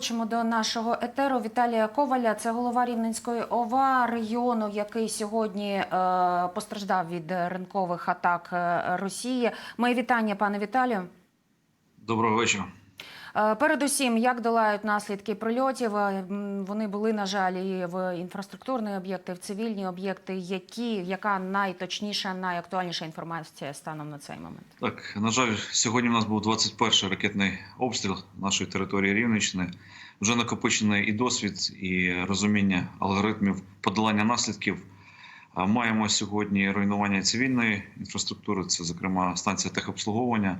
Хочемо до нашого етеру Віталія Коваля. Це голова Рівненської ОВА регіону, який сьогодні е, постраждав від ринкових атак е, Росії. Моє вітання, пане Віталію. Доброго вечора. Е, Передусім, як долають наслідки прильотів? Е, Вони були, на жаль, і в інфраструктурні об'єкти, в цивільні об'єкти. Які яка найточніша, найактуальніша інформація станом на цей момент? Так, на жаль, сьогодні у нас був 21-й ракетний обстріл нашої території Рівненщини. Вже накопичений і досвід, і розуміння алгоритмів подолання наслідків. Маємо сьогодні руйнування цивільної інфраструктури, це, зокрема, станція техобслуговування.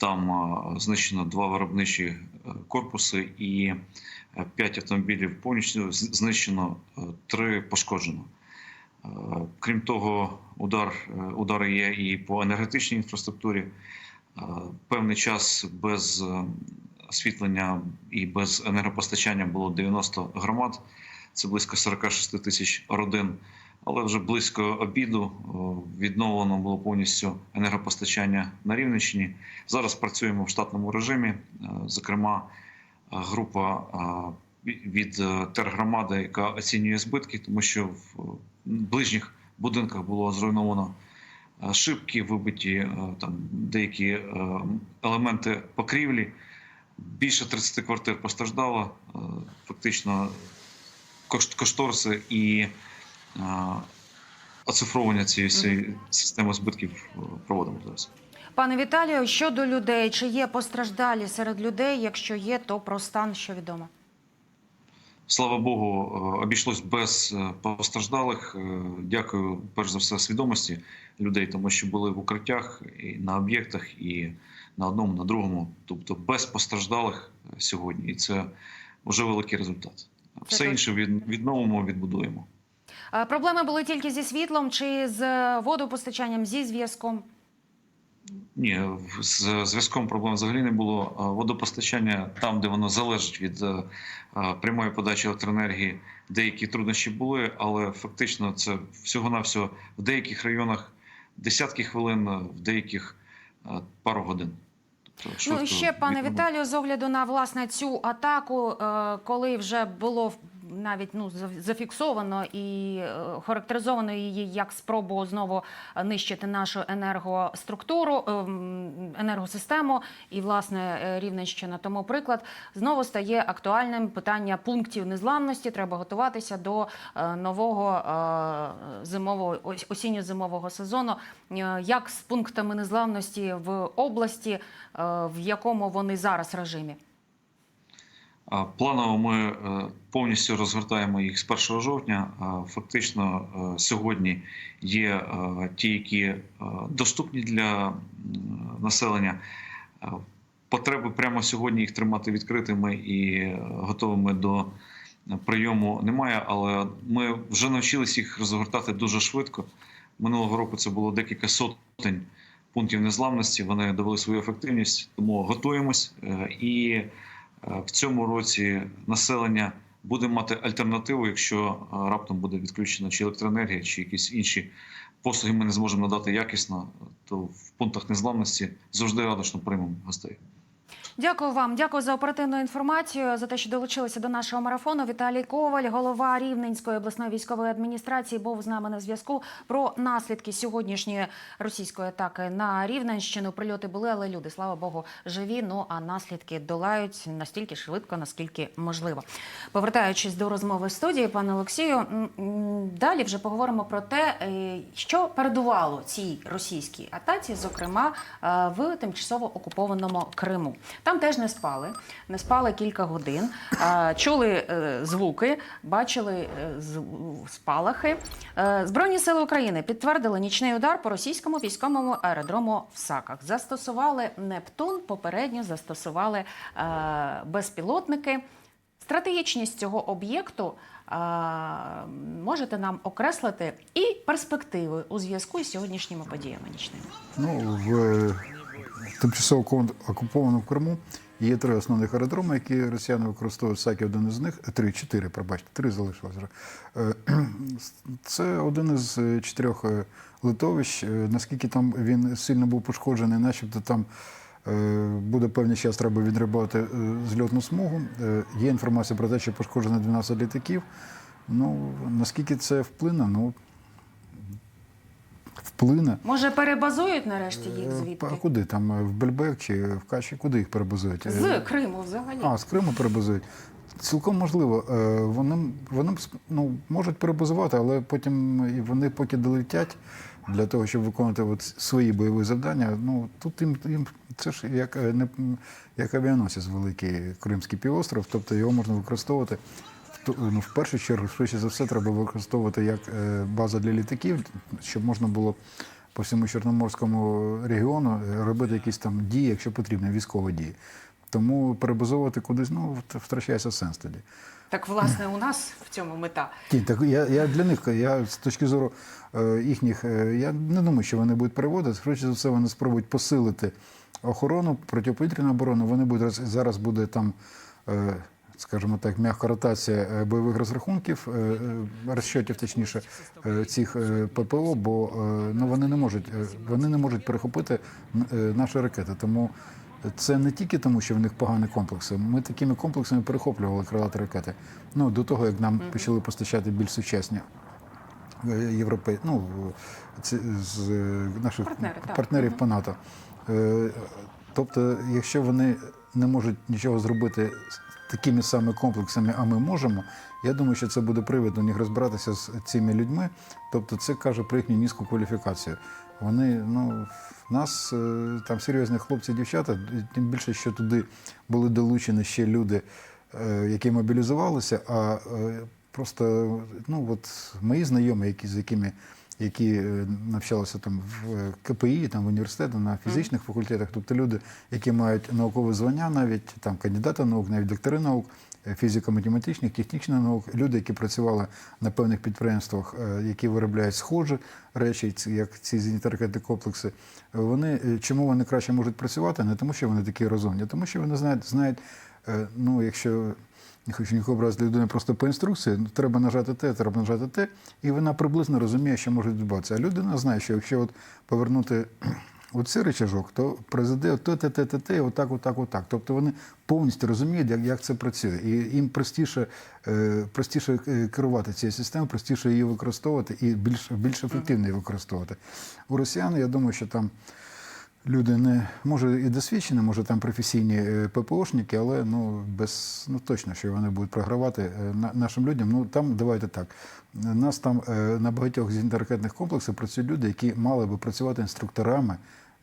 Там знищено два виробничі е, корпуси і е, п'ять автомобілів повністю знищено, е, три пошкоджено. Крім того, удар, удари є і по енергетичній інфраструктурі. Певний час без освітлення і без енергопостачання було 90 громад. Це близько 46 тисяч родин. Але вже близько обіду відновлено було повністю енергопостачання на Рівненщині. Зараз працюємо в штатному режимі. Е, Зокрема, е, група е, від тергромади, яка оцінює збитки, тому що в ближніх будинках було зруйновано шибки, вибиті там деякі елементи покрівлі. Більше 30 квартир постраждало. Фактично кошториси і е, оцифровування цієї системи збитків е, проводимо зараз. Пане Віталію, щодо людей, чи є постраждалі серед людей? Якщо є, то про стан що відомо? Слава Богу, е, обійшлось без постраждалих. Дякую, перш за все, свідомості людей, тому що були в укриттях і на об'єктах, і на одному, на другому. Тобто без постраждалих сьогодні. І це вже великий результат. Все інше від- відновимо, відбудуємо. Проблеми були тільки зі світлом чи з е, водопостачанням, зі зв'язком? Ні, з зв'язком проблем взагалі не було. Водопостачання там, де воно залежить від е, е, прямої подачі електроенергії, деякі труднощі були, але фактично це всього-навсього в деяких районах десятки хвилин, в деяких пару годин. Ну і ще, пане. Віталію, з огляду на власне цю атаку, е, коли вже було навіть ну за- зафіксовано і е, характеризовано її як спробу знову нищити нашу енергоструктуру, ем, енергосистему, і власне е, Рівненщина тому приклад знову стає актуальним питання пунктів незламності. Треба готуватися до е, нового зимового осінньо-зимового сезону. Як з пунктами незламності в області, в якому вони зараз режимі? Планово ми е, повністю розгортаємо їх з 1 жовтня. Фактично е, сьогодні є е, ті, які е, доступні для населення. Е, Потреби прямо сьогодні їх тримати відкритими і е, готовими до прийому немає, але ми вже навчилися їх розгортати дуже швидко. Минулого року це було декілька сотень пунктів незламності. Вони довели свою ефективність, тому готуємось е, і. Е, В цьому році населення буде мати альтернативу, якщо е, раптом буде відключена чи електроенергія, чи якісь інші послуги ми не зможемо надати якісно, то в пунктах незламності завжди радочно приймемо гостей. Дякую вам, дякую за оперативну інформацію, за те, що долучилися до нашого марафону. Віталій Коваль, голова Рівненської обласної військової адміністрації, був з нами на зв'язку про наслідки сьогоднішньої російської атаки на Рівненщину. Прильоти були, але люди, слава Богу, живі. Ну а наслідки долають настільки швидко, наскільки можливо. Повертаючись до розмови в студії, пане Олексію, далі вже поговоримо про те, е, що передувало цій російській атаці, зокрема е, в тимчасово окупованому Криму. Там теж не спали, не спали кілька годин, чули е, звуки, бачили е, спалахи. Е, Збройні сили України підтвердили нічний удар по російському військовому аеродрому в Саках. Застосували Нептун, попередньо застосували безпілотники. Стратегічність цього об'єкту можете нам окреслити і перспективи у зв'язку з сьогоднішніми подіями нічними. Ну, в е, тимчасово окуп- окупованому Криму є три основних аеродроми, які росіяни використовують. Сакі один із них, е, три, чотири, пробачте, три залишилось вже. Е, Це один із чотирьох литовищ. Наскільки там він сильно був пошкоджений, начебто там Буде певний час, треба відрибати е, зльотну смугу. Е, Є інформація про те, що пошкоджено 12 літаків. Ну, наскільки це вплине? Ну, вплине. Може, перебазують нарешті їх Е, звідти? А куди? Там е, в Бельбек чи в Каші? Куди їх перебазують? Е, З Криму взагалі. А, з Криму перебазують. Цілком можливо. Е, Вони, вони ну, можуть перебазувати, але потім вони поки долетять для того, щоб виконувати от свої бойові завдання. Ну тут їм, їм це ж як, е, не, як авіаносець великий Кримський півостров, тобто його можна використовувати. в ту- Ну, в першу чергу, швидше за все, треба використовувати як е, база для літаків, щоб можна було по всьому Чорноморському регіону е, робити якісь там дії, якщо потрібно, військові дії. Тому перебазовувати кудись ну, втрачається сенс тоді. Так, власне, у нас в цьому мета. Ні, так я, я для них, я з точки зору е, їхніх, е, я не думаю, що вони будуть переводити. Швидше за все, вони спробують посилити охорону, протиповітряну оборону. Вони будуть зараз буде там, е, скажімо так, м'яка ротація е, бойових розрахунків, е, е, розчотів, точніше, е, цих е, ППО, бо е, ну, вони не можуть, е, вони не можуть перехопити е, наші ракети. Тому це не тільки тому, що в них погані комплекси. Ми такими комплексами перехоплювали крилаті ракети. Ну, до того, як нам почали постачати більш сучасні е, європей, ну, ці, з е, наших Партнери, так. партнерів по НАТО. Е, Тобто, якщо вони не можуть нічого зробити з такими самими комплексами, а ми можемо, я думаю, що це буде привід у них розбиратися з цими людьми. Тобто, це каже про їхню низьку кваліфікацію. Вони, ну, в нас е, там серйозні хлопці, дівчата, тим більше, що туди були долучені ще люди, е, які мобілізувалися, а е, просто ну, от мої знайомі, які, з якими які навчалися там в КПІ, там в університеті, на фізичних факультетах, тобто люди, які мають наукове звання, навіть там кандидата наук, навіть доктори наук, фізико-математичних, технічних наук, люди, які працювали на певних підприємствах, е, які виробляють схожі речі, як ці зенітно-ракетні комплекси. Вони е, чому вони краще можуть працювати? Не тому, що вони такі розумні, а тому що вони знають, знають е, ну, якщо не хочу нікого образити людини просто по інструкції, ну, треба нажати те, треба нажати те, і вона приблизно розуміє, що може відбуватися. А людина знає, що якщо от повернути оцей речажок, то призведе те, те, те, те, те, отак, отак, отак. Тобто вони повністю розуміють, як, як це працює. І їм простіше, е, простіше е, керувати цією системою, простіше її використовувати і більш, більш ефективно її використовувати. У росіян, я думаю, що там. Люди не може і досвідчені, може там професійні е, ППОшники, але ну без ну точно, що вони будуть програвати е, на- нашим людям. Ну там давайте так. Нас там е, на багатьох зенітно-ракетних комплексах працюють люди, які мали би працювати інструкторами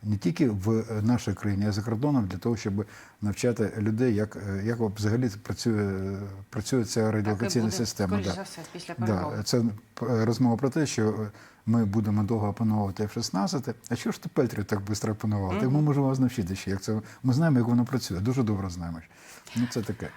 не тільки в е, нашій країні, а й за кордоном для того, щоб навчати людей, як, е, як взагалі працює, працює ця радіолокаційна система. да. за все, після. Да, це розмова про те, що ми будемо довго опановувати F-16. А чого ж ти Петрі так швидко опанував? Ми можемо вас навчити ще, як це. Ми знаємо, як воно працює. Дуже добре знаємо. Ну, це таке.